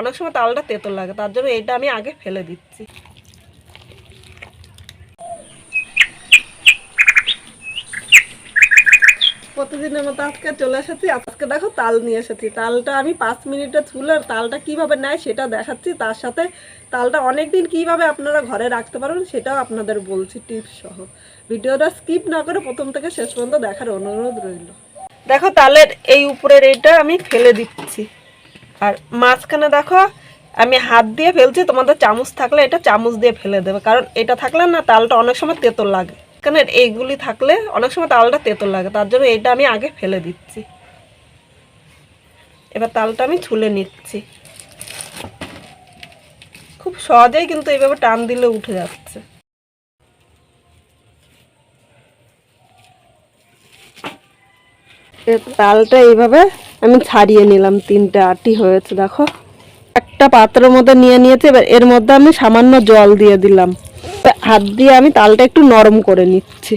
অনেক সময় তালটা তেতো লাগে, তার জন্য এইটা আমি আগে ফেলে দিচ্ছি। প্রতিদিনের মতো আজকে চলে এসেছি, আজকে দেখো তাল নিয়ে এসেছি। তালটা আমি পাঁচ মিনিটে ছুলে তালটা কীভাবে নেয় সেটা দেখাচ্ছি, তার সাথে তালটা অনেক দিন কীভাবে আপনারা ঘরে রাখতে পারবেন সেটাও আপনাদের বলছি টিপস সহ। ভিডিওটা স্কিপ না করে প্রথম থেকে শেষ পর্যন্ত দেখার অনুরোধ রইল। দেখো তালের এই উপরের এইটা আমি ফেলে দিচ্ছি। আর মাঝখানে দেখো, আমি হাত দিয়ে ফেলছি, তোমাদের চামচ থাকলে এটা চামচ দিয়ে ফেলে দেবে। কারণ এটা থাকলে না তালটা অনেক সময় তেতো লাগে। কারণ এইগুলি থাকলে অনেক সময় তালটা তেতো লাগে, তার জন্য এটা আমি আগে ফেলে দিচ্ছি। এবার তালটা আমি ছুলে নিচ্ছি। খুব সহজেই কিন্তু এইভাবে টান দিলে উঠে যাচ্ছে। তালটা এইভাবে আমি ছাড়িয়ে নিলাম তিনটে আটি হয়েছে, দেখো। একটা পাত্রের মধ্যে নিয়ে নিয়েছি, এবার এর মধ্যে আমি সামান্য জল দিয়ে দিলাম। হাত দিয়ে আমি তালটা একটু নরম করে নিচ্ছি।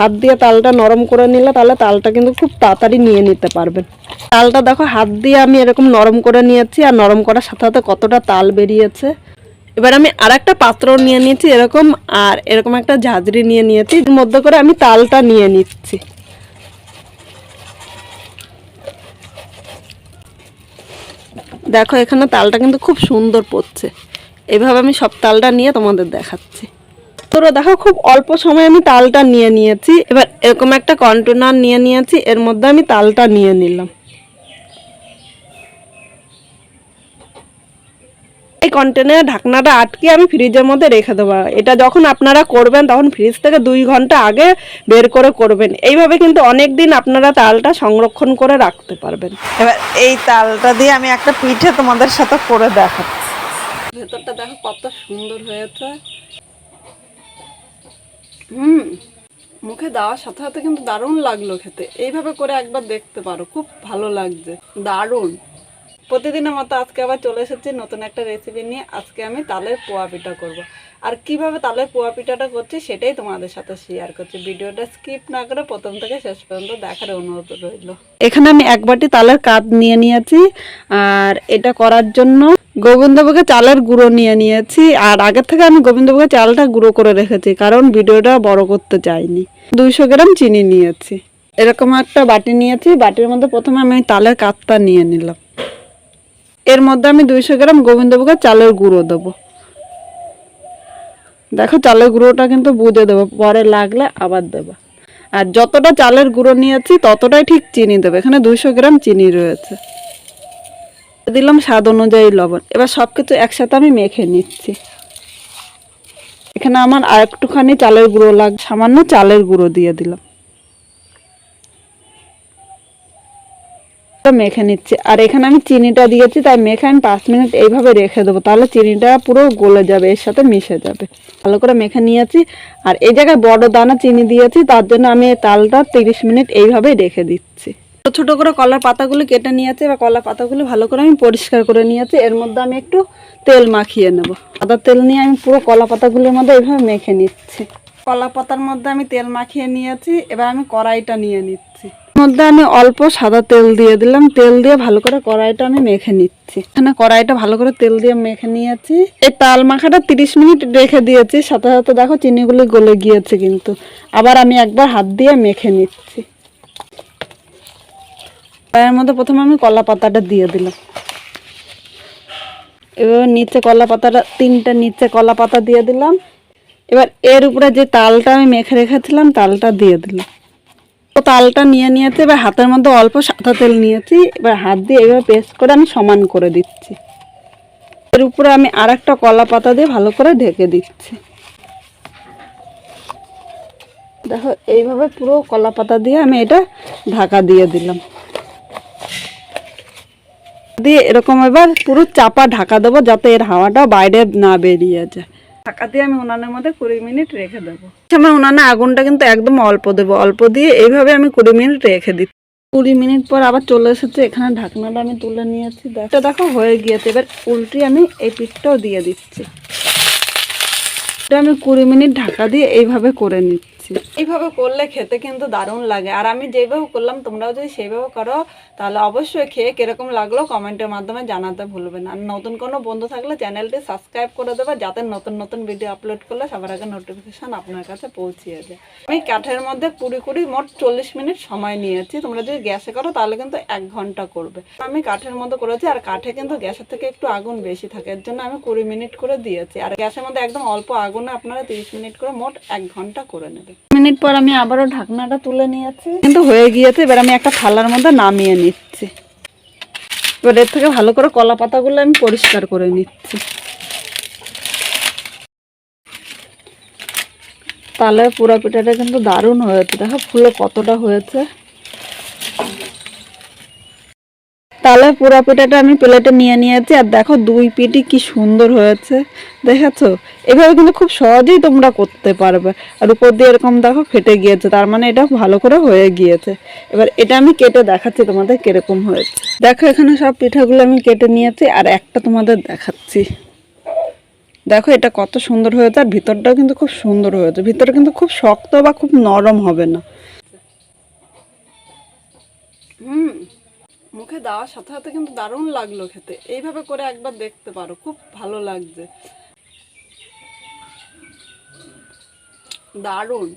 হাত দিয়ে তালটা নরম করে নিলে তাহলে তালটা কিন্তু খুব তাড়াতাড়ি নিয়ে নিতে পারবেন। তালটা দেখো, হাত দিয়ে আমি এরকম নরম করে নিয়েছি, আর নরম করার সাথে সাথে কতটা তাল বেরিয়েছে। এবার আমি আর একটা পাত্র নিয়ে নিয়েছি এরকম, আর এরকম একটা ঝাঁঝরি নিয়ে নিয়েছি, এর মধ্যে করে আমি তালটা নিয়ে নিচ্ছি। দেখো, এখানে তালটা কিন্তু খুব সুন্দর পড়ছে। এভাবে আমি সব তালটা নিয়ে তোমাদের দেখাচ্ছি। তোরা দেখো, খুব অল্প সময় আমি তালটা নিয়ে নিয়েছি। এবার এরকম একটা কন্টেনার নিয়ে নিয়েছি, এর মধ্যে আমি তালটা নিয়ে নিলাম। এই কন্টেনারের ঢাকনাটা আটকে আমি ফ্রিজের মধ্যে রেখে দেবো। এটা যখন আপনারা করবেন তখন ফ্রিজ থেকে দুই ঘণ্টা আগে বের করে করবেন। এইভাবে কিন্তু অনেক দিন আপনারা তালটা সংরক্ষণ করে রাখতে পারবেন। এবার এই তালটা দিয়ে আমি একটা পিঠে তোমাদের সাথে করে দেখাচ্ছি। ভেতরটা দেখো কত সুন্দর হয়েছে হুম মুখে দেওয়ার সাথে সাথে কিন্তু দারুণ লাগল খেতে। এইভাবে করে একবার দেখতে পারো খুব ভালো লাগছে। দারুণ। প্রতিদিনের মতো আজকে আবার চলে এসেছি নতুন একটা রেসিপি নিয়ে। আজকে আমি তালের পোয়া পিঠা করব। আর কীভাবে তালের পোয়া পিঠাটা করছি সেটাই তোমাদের সাথে শেয়ার করছি। ভিডিওটা স্কিপ না করে প্রথম থেকে শেষ পর্যন্ত দেখার অনুরোধ রইল। এখানে আমি এক বাটি তালের কাপ নিয়ে নিয়েছি, আর এটা করার জন্য গোবিন্দভোগের চালের গুঁড়ো নিয়ে নিয়েছি, আর আগের থেকে আমি গোবিন্দভোগের চালটা গুঁড়ো করে রেখেছি, কারণ ভিডিওটা বড় করতে চাইনি। দুইশো গ্রাম চিনি নিয়েছি। এরকম একটা বাটি নিয়েছি, বাটির মধ্যে প্রথমে আমি তালের কাপটা নিয়ে নিলাম। এর মধ্যে আমি দুইশো গ্রাম গোবিন্দভোগের চালের গুঁড়ো দেবো। দেখো চালের গুঁড়োটা কিন্তু বুঝে দেবো, পরে লাগলে আবার দেবো। আর যতটা চালের গুঁড়ো নিয়েছি, ততটাই ঠিক চিনি দেবো। এখানে দুইশো গ্রাম চিনি রয়েছে। দিলাম স্বাদ অনুযায়ী লবণ। এবার সব কিছু একসাথে আমি মেখে নিচ্ছি। এখানে আমার আর একটুখানি চালের গুঁড়ো লাগ, সামান্য চালের গুঁড়ো দিয়ে দিলাম। মেখে নিচ্ছি। আর এখানে আমি চিনিটা দিয়েছি, তাই মেখে আমি পাঁচ মিনিট এইভাবে রেখে দেবো। তাহলে চিনিটা পুরো গলে যাবে, এর সাথে মিশে যাবে। ভালো করে মেখে নিয়েছি। আর এই জায়গায় বড় দানা চিনি দিয়েছি, তার জন্য আমি তালটা তিরিশ মিনিট এইভাবেই রেখে দিচ্ছি। ছোট ছোট করে কলার পাতাগুলো কেটে নিয়েছি বা কলার পাতাগুলো ভালো করে আমি পরিষ্কার করে নিয়েছি। এর মধ্যে আমি একটু তেল মাখিয়ে নেব। আদা তেল নিয়ে আমি পুরো কলা পাতাগুলোর মধ্যে এইভাবে মেখে নিচ্ছি। কলা পাতার মধ্যে আমি তেল মাখিয়ে নিয়েছি, এবার আমি কড়াইটা নিয়ে নিচ্ছি। মধ্যে আমি অল্প সাদা তেল দিয়ে দিলাম। তেল দিয়ে ভালো করে কড়াইটা আমি মেখে নিচ্ছি। এখানে কড়াইটা ভালো করে তেল দিয়ে মেখে নিয়েছি। এই তাল মাখাটা তিরিশ মিনিট রেখে দিয়েছি। সাথে সাথে দেখো চিনিগুলি গলে গিয়েছে কিন্তু। আবার আমি একবার হাত দিয়ে মেখে নিচ্ছি। এর মধ্যে প্রথমে আমি কলা পাতাটা দিয়ে দিলাম। এবার নিচে কলা পাতাটা, তিনটা নিচে কলা পাতা দিয়ে দিলাম। এবার এর উপরে যে তালটা আমি মেখে রেখেছিলাম, তালটা দিয়ে দিলাম। তালটা নিয়ে নিয়েছি এবার হাতের মধ্যে অল্প সাদা তেল নিয়েছি, এবার হাত দিয়ে এভাবে পেস্ট করে আমি সমান করে দিচ্ছি। এর উপরে আমি আর একটা কলা পাতা দিয়ে ভালো করে ঢেকে দিচ্ছি। দেখো, এইভাবে পুরো কলা পাতা দিয়ে আমি এটা ঢাকা দিয়ে দিলাম। দিয়ে এরকম এবার পুরো চাপা ঢাকা দেবো যাতে এর হাওয়াটা বাইরে না বেরিয়ে যায়। ঢাকা দিয়ে আমি উনানের মধ্যে কুড়ি মিনিট রেখে দেবো। আমার উনানে আগুনটা কিন্তু একদম অল্প দেবো, অল্প দিয়ে এইভাবে আমি কুড়ি মিনিট রেখে দিই কুড়ি মিনিট পর আবার চলে এসেছে, এখানে ঢাকনাটা আমি তুলে নিয়েছি। এটা দেখো হয়ে গিয়েছে, এবার উল্টি আমি এই পিঠটাও দিয়ে দিচ্ছি। আমি কুড়ি মিনিট ঢাকা দিয়ে এইভাবে করে নিচ্ছি। নিচ্ছি এইভাবে করলে খেতে কিন্তু দারুণ লাগে। আর আমি যেভাবে করলাম, তোমরাও যদি সেইভাবে করো, তাহলে অবশ্যই খেয়ে কীরকম লাগল কমেন্টের মাধ্যমে জানাতে ভুলবেন আর নতুন কোনো বন্ধু থাকলে চ্যানেলটি সাবস্ক্রাইব করে দেবে, যাতে নতুন নতুন ভিডিও আপলোড করলে সবার আগে নোটিফিকেশন আপনার কাছে পৌঁছিয়ে যায়। আমি কাঠের মধ্যে কুড়ি কুড়ি মোট চল্লিশ মিনিট সময় নিয়েছি। তোমরা যদি গ্যাসে করো, তাহলে কিন্তু এক ঘণ্টা করবে। আমি কাঠের মধ্যে করেছি, আর কাঠে কিন্তু গ্যাসের থেকে একটু আগুন বেশি থাকে। এর জন্য আমি কুড়ি মিনিট করে দিয়েছি। আর গ্যাসের মধ্যে একদম অল্প আগুনে আপনারা তিরিশ মিনিট করে মোট এক ঘণ্টা করে নেবে মিনিট পর আমি আবারও ঢাকনাটা তুলে নিয়েছি। কিন্তু হয়ে গিয়েছে, এবার আমি একটা থালার মধ্যে নামিয়ে নিচ্ছি। এবার এর থেকে ভালো করে কলা পাতাগুলো আমি পরিষ্কার করে নিচ্ছি। তাহলে পুরা পিঠাটা কিন্তু দারুণ হয়েছে। দেখো, ফুলে কতটা হয়েছে। তাহলে পুরো পিঠাটা আমি প্লেটে নিয়ে নিয়েছি, আর দেখো দুই পিঠই কি সুন্দর হয়েছে। দেখেছ? এভাবে কিন্তু খুব সহজেই তোমরা করতে পারবে। আর উপর দিয়ে এরকম দেখো ফেটে গিয়েছে, তার মানে এটা ভালো করে হয়ে গিয়েছে। এবার এটা আমি কেটে দেখাচ্ছি তোমাদের কীরকম হয়েছে। দেখো এখানে সব পিঠাগুলো আমি কেটে নিয়েছি, আর একটা তোমাদের দেখাচ্ছি। দেখো এটা কত সুন্দর হয়েছে, আর ভিতরটাও কিন্তু খুব সুন্দর হয়েছে। ভিতরে কিন্তু খুব শক্ত বা খুব নরম হবে না। হুম। মুখে দেওয়ার সাথে সাথে কিন্তু দারুণ লাগল খেতে। এইভাবে করে একবার দেখতে পারো, খুব ভালো লাগছে। দারুণ।